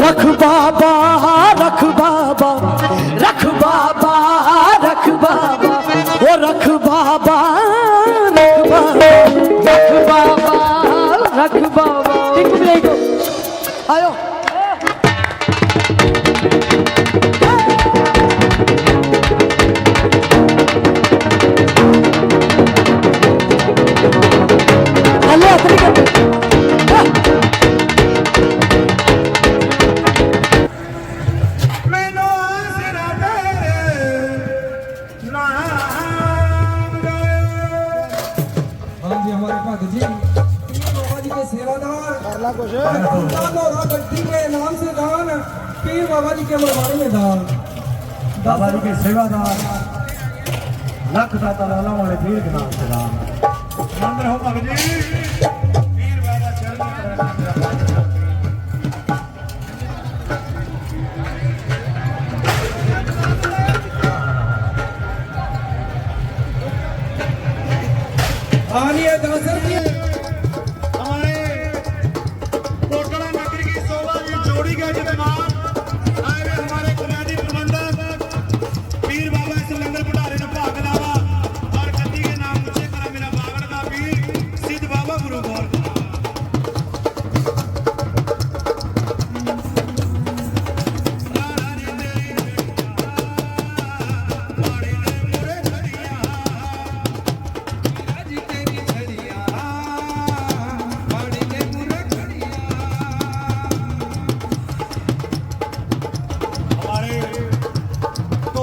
ਰਖ ਬਾਬਾ ਰਖ ਬਾਬਾ ਰਖ ਬਾਬਾ ਰਖ ਬਾਬਾ ਉਹ ਰਖ ਬਾਬਾ ਰਖ ਬਾਬਾ ਰਖ ਬਾਬਾ ਰਖ ਬਾਬਾ। ਇੱਕ ਮਿੰਟ ਆਇਓ। लाला भट्टी के नाम से दान पीर बाबा जी के मरवाड़े में दान बाबा जी के सेवादार लख दाता लाला वाले पीर के नाम से दान मंदिर हो भगत जी पीर बाबा चरण में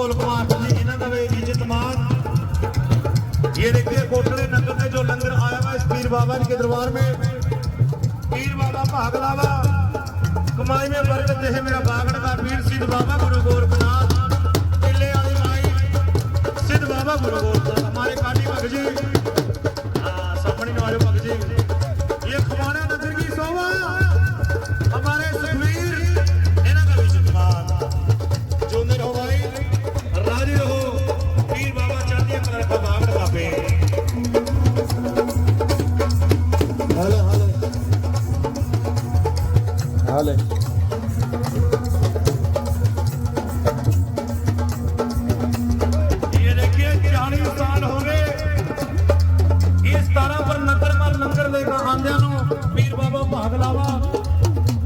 ढोल कुमार जी इन्हों का भी इज्जत मान ये देखिए कोटड़े नगर में जो लंगर आया हुआ इस पीर बाबा जी के दरबार में पीर बाबा भाग लावा कमाई में बरकत है मेरा बागड़ का पीर सिद्ध बाबा गुरु गोरखनाथ ਭਾਗ ਲਾਵਾ।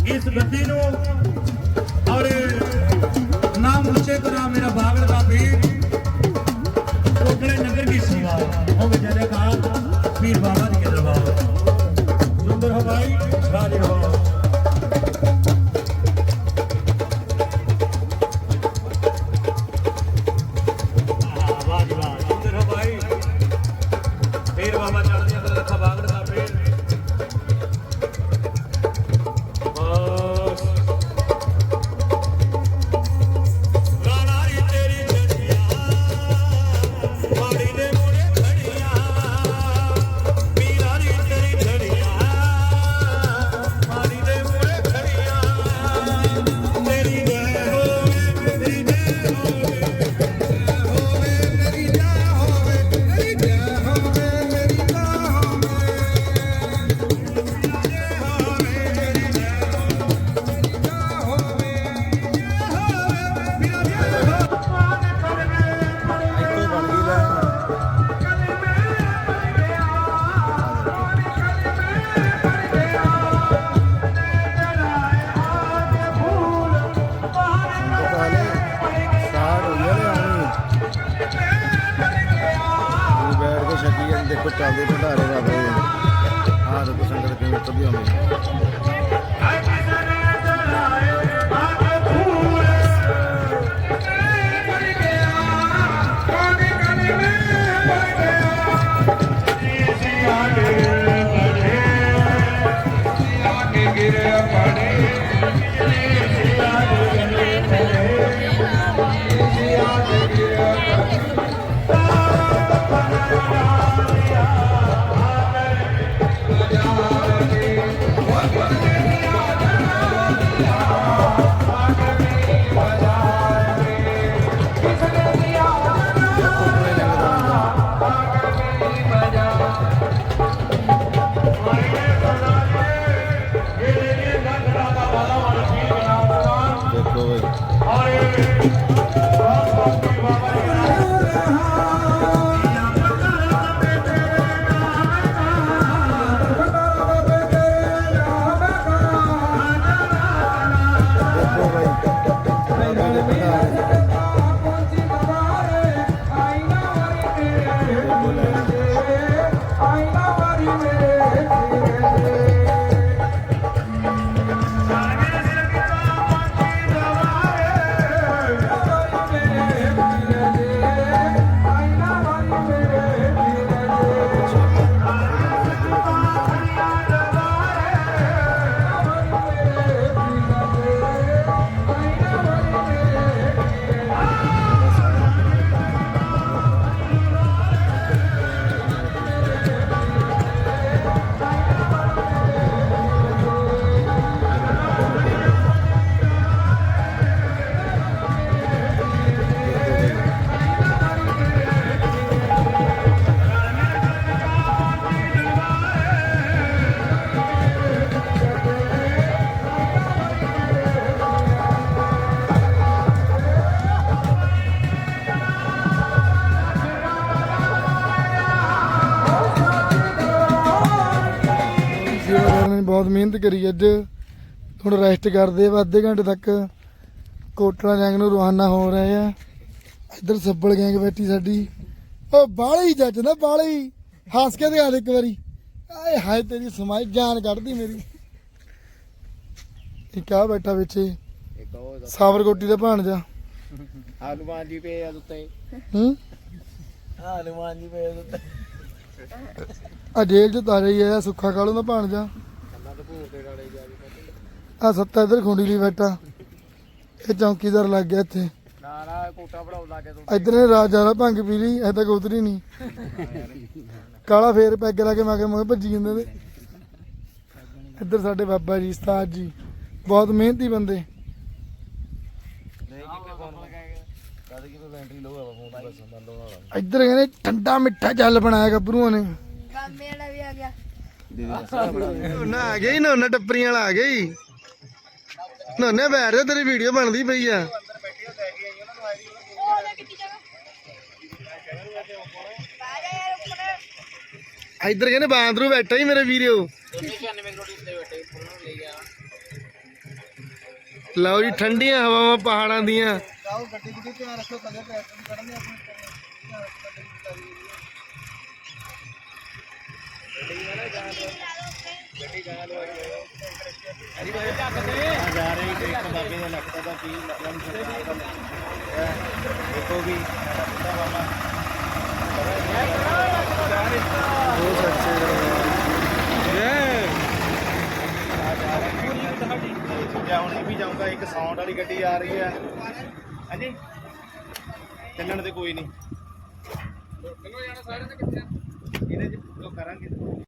ਇਸ ਗੱਦੀ ਨੂੰ ਔਰ ਨਾਮ ਉੱਚੇ ਕਰਾ, ਮੇਰਾ ਬਾਗੜ ਦਾ ਪੀਰ। ਕੋਟਲੇ ਨਗਰ ਦੀ ਸੇਵਾ ਹੋਵੇ ਜੈ ਜੈਕਾਰ ਪੀਰ ਬਾਬਾ ਜੀ ਦਰਬਾਰ। ਸੁੰਦਰ ਹਵਾਈ ਜਾਂਦੇ ਦੇਖੋ ਚੱਲਦੇ ਭੰਡਾਰੇ ਆਹ ਦੇਖੋ ਸੰਗਤ ਕਿਵੇਂ ਤੁਰਦੀ ਆਉਂਦੀ ਬਹੁਤ ਮਿਹਨਤ ਕਰੀ ਅੱਜ। ਹੁਣ ਰੈਸਟ ਕਰਦੇ ਆ ਅੱਧੇ ਘੰਟੇ ਤੱਕ ਕੋਟਲਾ ਜੰਗ ਨੂੰ ਰਵਾਨਾ ਹੋ ਰਹੇ ਆ। ਇੱਧਰ ਸੱਬਲ ਗੈਂਗ ਬੈਠੀ ਸਾਡੀ। ਉਹ ਬਾਲੀ ਜੱਜ ਨਾ ਬਾਲੀ। ਹੱਸ ਕੇ ਦਿਖਾ ਦੇ ਇੱਕ ਵਾਰੀ। ਆਏ ਹਾਏ ਤੇਰੀ ਸਮਾਈ ਜਾਨ ਕੱਢਦੀ ਮੇਰੀ। ਇੱਕ ਆ ਬੈਠਾ ਵਿੱਚ ਇੱਕ ਉਹ ਸਾਬਰਕੋਟੀ ਦਾ ਭਾਣਜਾ। ਹਨੂਮਾਨ ਜੀ ਪਏ ਆ ਉੱਤੇ। ਹੂੰ? ਹਨੂਮਾਨ ਜੀ ਪਏ ਉੱਤੇ। ਆ ਜੇਲ੍ਹ ਚ ਤਾਰਿਆ ਹੀ ਆਇਆ ਸੁੱਖਾ ਕਾਲੂ ਦਾ ਭਾਣਜਾ। ਆ ਸੱਤਾ ਇੱਧਰ ਖੁੰਡੀ ਲਈ ਬੈਠਾ। ਇਹ ਚੌਕੀਦਾਰ ਲੱਗ ਗਿਆ ਇੱਥੇ। ਨਾ ਨਾ ਕੋਟਾ ਪੜਾਉ ਲਾ ਕੇ ਤੂੰ ਇੱਧਰ ਨੇ ਰਾਤ ਜ਼ਿਆਦਾ ਭੰਗ ਪੀ ਲਈ ਐ ਤੱਕ ਉਤਰੀ ਨਹੀਂ। ਕਾਲਾ ਫੇਰ ਪੈਗ ਲਾ ਕੇ ਮੈਂ ਕਿਹਾ ਭੱਜੀ ਜਾਂਦੇ ਤੇ ਇੱਧਰ ਸਾਡੇ ਬਾਬਾ ਜੀ, ਉਸਤਾਦ ਜੀ। ਬਹੁਤ ਮਿਹਨਤੀ ਬੰਦੇ। ਇੱਧਰ ਕਹਿੰਦੇ, ਠੰਡਾ ਮਿੱਠਾ ਚੱਲ ਬਣਾਇਆ ਗੱਭਰੂਆਂ ਨੇ। ਨਾ ਆ ਗਈ, ਨੋਨਾ ਟੱਪਰੀਆਂ ਵਾਲਾ ਆ ਗਈ। ਨੋਨੇ ਬੈਠ ਜਾ, ਤੇਰੀ ਵੀਡੀਓ ਬਣਦੀ ਪਈ ਆ। ਇੱਧਰ ਕਹਿੰਦੇ ਬਾਂਦਰੂ ਬੈਠਾ ਹੀ ਮੇਰੇ ਵੀਰਿਓ ਲਓ ਜੀ, ਠੰਡੀਆਂ ਹਵਾਵਾਂ ਪਹਾੜਾਂ ਦੀਆਂ। ਜਾ ਰਹੇ ਇੱਕ ਇੱਕ ਬਾਬੇ ਦੇ ਲੱਕ ਦਾ ਪੀ ਦੇਖੋ ਵੀ ਜਾ ਹੁਣ ਇਹ ਵੀ ਜਾਊਗਾ ਇੱਕ ਸਾਊਂਡ ਵਾਲੀ ਗੱਡੀ ਆ? ਰਹੀ ਹੈ ਹਾਂਜੀ ਚੱਲਣ ਤੇ ਕੋਈ ਨਹੀਂ ਇਹਦੇ ਚ ਕਰਾਂਗੇ